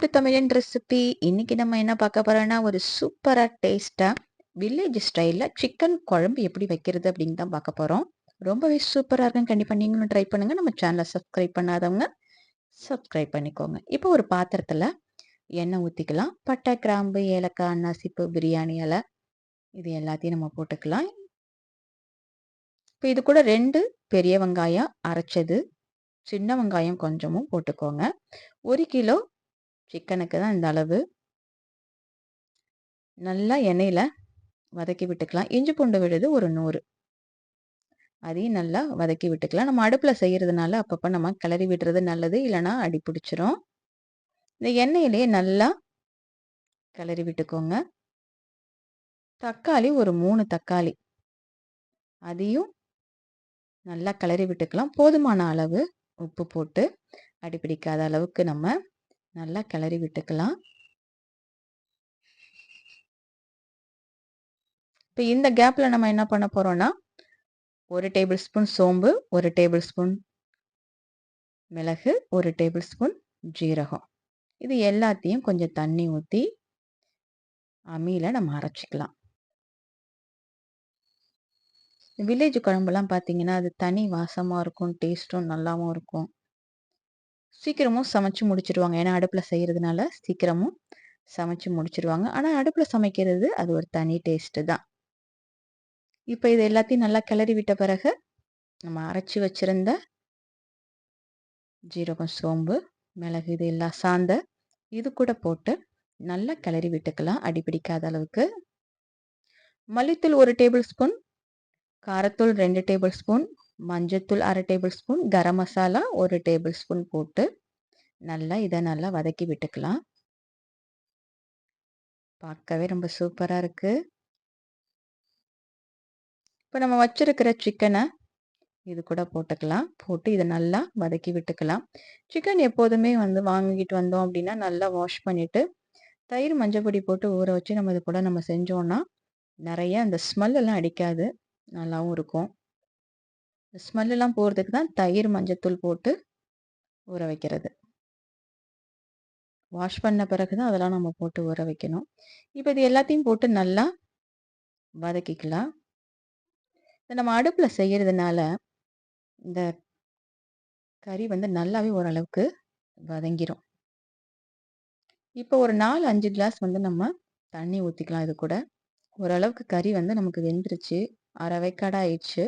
To தமிழன் recipe இன்னைக்கு நம்ம என்ன பார்க்க போறோம்னா ஒரு சூப்பராக டேஸ்ட்டாக வில்லேஜ் ஸ்டைலில் சிக்கன் குழம்பு எப்படி வைக்கிறது அப்படின்னு தான் பார்க்க போகிறோம் ரொம்பவே சூப்பராக இருக்கும். கண்டிப்பாக நீங்களும் ட்ரை பண்ணுங்கள் நம்ம சேனலை சப்ஸ்கிரைப் பண்ணாதவங்க சப்ஸ்கிரைப் பண்ணிக்கோங்க. இப்போ ஒரு பாத்திரத்தில் எண்ணெய் ஊற்றிக்கலாம் பட்டை கிராம்பு ஏலக்காய் அன்னாசிப்பு பிரியாணி இலை இது எல்லாத்தையும் நம்ம போட்டுக்கலாம். இப்போ இது கூட ரெண்டு பெரிய வெங்காயம் அரைச்சது. சின்ன வெங்காயம் கொஞ்சமும் போட்டுக்கோங்க. ஒரு கிலோ சிக்கனுக்கு தான் இந்த அளவு. நல்லா எண்ணெயில் வதக்கி விட்டுக்கலாம். இஞ்சி பூண்டு விழுது ஒரு நூறு. அதையும் நல்லா வதக்கி விட்டுக்கலாம். நம்ம அடுப்பில் செய்கிறதுனால அப்பப்போ நம்ம கிளறி விடுறது நல்லது. இல்லைனா அடி பிடிச்சிரும். இந்த எண்ணெயிலேயே நல்லா கிளறி விட்டுக்கோங்க. தக்காளி ஒரு மூணு தக்காளி. அதையும் நல்லா கிளறி விட்டுக்கலாம். போதுமான அளவு உப்பு போட்டு அடிப்பிடிக்காத அளவுக்கு நம்ம நல்லா கிளறி விட்டுக்கலாம். இப்போ இந்த கேப்பில் நம்ம என்ன பண்ண போகிறோன்னா ஒரு டேபிள் ஸ்பூன் சோம்பு ஒரு டேபிள் ஸ்பூன் மிளகு ஒரு டேபிள் ஸ்பூன் ஜீரகம். இது எல்லாத்தையும் கொஞ்சம் தண்ணி ஊற்றி அம்மியில் நம்ம அரைச்சிக்கலாம். வில்லேஜ் குழம்புலாம் பார்த்தீங்கன்னா அது தனி வாசமாக இருக்கும் டேஸ்ட்டும் நல்லாவும் இருக்கும். சீக்கிரமும் சமைச்சு முடிச்சிருவாங்க. ஏன்னா அடுப்பில் செய்கிறதுனால சீக்கிரமும் சமைச்சு முடிச்சிருவாங்க. ஆனால் அடுப்பில் சமைக்கிறது அது ஒரு தனி டேஸ்ட்டு தான். இப்போ இது எல்லாத்தையும் நல்லா கிளறி விட்ட பிறகு நம்ம அரைச்சி வச்சுருந்த ஜீரகம் சோம்பு மிளகு இது எல்லாம் சார்ந்த இது கூட போட்டு நல்லா கிளறி விட்டுக்கலாம். அடிப்பிடிக்காத அளவுக்கு. மல்லித்தூள் ஒரு டேபிள் ஸ்பூன் காரத்தூள் ரெண்டு டேபிள் ஸ்பூன் மஞ்சத்தூள் அரை டேபிள் ஸ்பூன் கரம் மசாலா ஒரு டேபிள் ஸ்பூன் போட்டு நல்லா இதை நல்லா வதக்கி விட்டுக்கலாம். பார்க்கவே ரொம்ப சூப்பராக இருக்குது இப்போ நம்ம வச்சுருக்கிற சிக்கனை இது கூட போட்டுக்கலாம். போட்டு இதை நல்லா வதக்கி விட்டுக்கலாம். சிக்கன் எப்போதுமே வந்து வாங்கிட்டு வந்தோம் அப்படின்னா நல்லா வாஷ் பண்ணிவிட்டு தயிர் மஞ்சப்பொடி போட்டு ஊற வச்சு நம்ம இது கூட நம்ம செஞ்சோன்னா நிறைய அந்த ஸ்மெல் எல்லாம் அடிக்காது. நல்லாவும் இருக்கும். ஸ்மெல்லாம் போகிறதுக்கு தான் தயிர் மஞ்சத்தூள் போட்டு ஊற வைக்கிறது. வாஷ் பண்ண பிறகு தான் அதெல்லாம் நம்ம போட்டு ஊற வைக்கணும். இப்போ இது எல்லாத்தையும் போட்டு நல்லா வதக்கிக்கலாம். நம்ம அடுப்பில் செய்கிறதுனால இந்த கறி வந்து நல்லாவே ஓரளவுக்கு வதங்கிரும். இப்போ ஒரு நாலு அஞ்சு கிளாஸ் வந்து நம்ம தண்ணி ஊற்றிக்கலாம் இது கூட. ஓரளவுக்கு கறி வந்து நமக்கு வெந்துருச்சு. அரை வைக்காடாக ஆயிடுச்சு.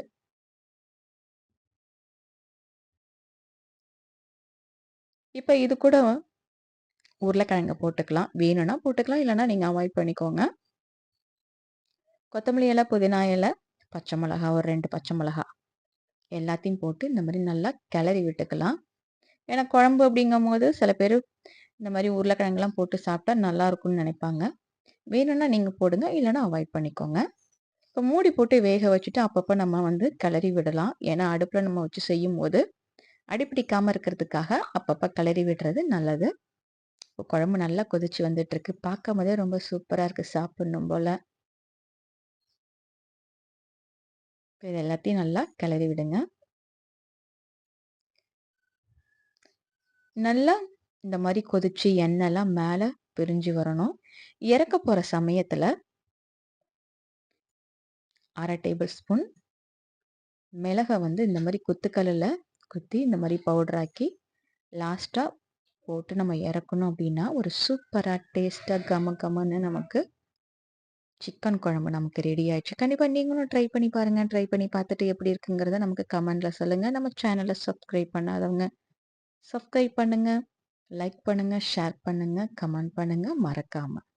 இப்போ இது கூட உருளைக்கிழங்க போட்டுக்கலாம். வேணும்னா போட்டுக்கலாம். இல்லைனா நீங்கள் அவாய்ட் பண்ணிக்கோங்க. கொத்தமல்லி இலை புதினா இலை பச்சை மிளகா ஒரு ரெண்டு பச்சை மிளகா எல்லாத்தையும் போட்டு இந்த மாதிரி நல்லா கிளறி விட்டுக்கலாம். ஏன்னா குழம்பு அப்படிங்கும் போது சில பேர் இந்த மாதிரி உருளைக்கிழங்குலாம் போட்டு சாப்பிட்டா நல்லா இருக்கும்னு நினைப்பாங்க. வேணும்னா நீங்கள் போடுங்க. இல்லைனா அவாய்ட் பண்ணிக்கோங்க. இப்போ மூடி போட்டு வேக வச்சுட்டு அப்பப்போ நம்ம வந்து கிளறி விடலாம். ஏன்னா அடுப்பில் நம்ம வச்சு செய்யும் போது அடிப்பிடிக்காமல் இருக்கிறதுக்காக அப்பப்போ கிளறி விடுறது நல்லது. இப்போ குழம்பு நல்லா கொதிச்சு வந்துட்டுருக்கு. பார்க்கும் போதே ரொம்ப சூப்பராக இருக்குது சாப்பிட்ணும் போல். இப்போ இது எல்லாத்தையும் நல்லா கிளறி விடுங்க. நல்லா இந்த மாதிரி கொதிச்சு எண்ணெய்லாம் மேலே பிரிஞ்சு வரணும். இறக்க போகிற சமயத்தில் அரை டேபிள் ஸ்பூன் மிளகை வந்து இந்த மாதிரி குத்துக்கல்லில் குத்தி இந்த மாதிரி பவுடராக்கி லாஸ்ட்டாக போட்டு நம்ம இறக்கணும் அப்படின்னா ஒரு சூப்பராக டேஸ்ட்டாக கம கமன்னு நமக்கு சிக்கன் குழம்பு நமக்கு ரெடி ஆயிடுச்சு. கண்டிப்பாக நீங்களும் ட்ரை பண்ணி பாருங்கள் ட்ரை பண்ணி பார்த்துட்டு எப்படி இருக்குங்கிறத நமக்கு கமெண்டில் சொல்லுங்கள் நம்ம சேனலை சப்ஸ்கிரைப் பண்ணாதவங்க சப்ஸ்கிரைப் பண்ணுங்கள் லைக் பண்ணுங்கள் ஷேர் பண்ணுங்கள் கமெண்ட் பண்ணுங்கள் மறக்காமல்